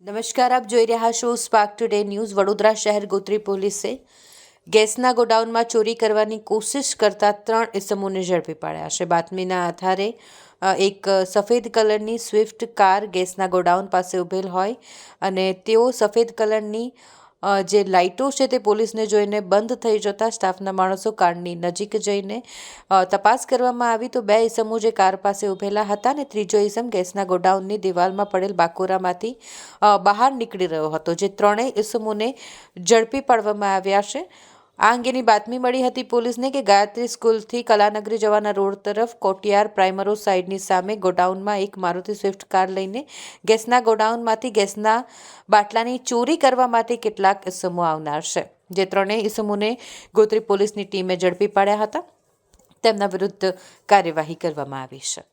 નમસ્કાર, આપ જોઈ રહ્યા છો સ્પાર્ક ટુડે ન્યૂઝ વડોદરા શહેર ગોત્રી પોલીસે ગેસના ગોડાઉનમાં ચોરી કરવાની કોશિશ કરતા ત્રણ ઇસમોને ઝડપી પાડ્યા છે. બાતમીના આધારે એક સફેદ કલરની સ્વિફ્ટ કાર ગેસના ગોડાઉન પાસે ઉભેલ હોય અને તેઓ સફેદ કલરની જે લાઇટો છે તે પોલીસને જોઈને બંધ થઈ જતાં સ્ટાફના માણસો કારની નજીક જઈને તપાસ કરવામાં આવી તો બે ઇસમો જે કાર પાસે ઊભેલા હતા ને ત્રીજો ઇસમ ગેસના ગોડાઉનની દિવાલમાં પડેલ બાકોરામાંથી બહાર નીકળી રહ્યો હતો. જે ત્રણેય ઇસમોને ઝડપી પાડવામાં આવ્યા છે. આ અંગેની બાતમી મળી હતી પોલીસને કે ગાયત્રી સ્કૂલથી કલાનગરી જવાના રોડ તરફ કોટિયાર પ્રાઇમરો સાઇડની સામે ગોડાઉનમાં એક મારુતિ સ્વિફ્ટ કાર લઈને ગેસના ગોડાઉનમાંથી ગેસના બાટલાની ચોરી કરવા માટે કેટલાક ઇસમો આવનાર છે. જે ત્રણેય ઇસમોને ગોત્રી પોલીસની ટીમે ઝડપી પાડ્યા હતા. તેમના વિરુદ્ધ કાર્યવાહી કરવામાં આવી છે.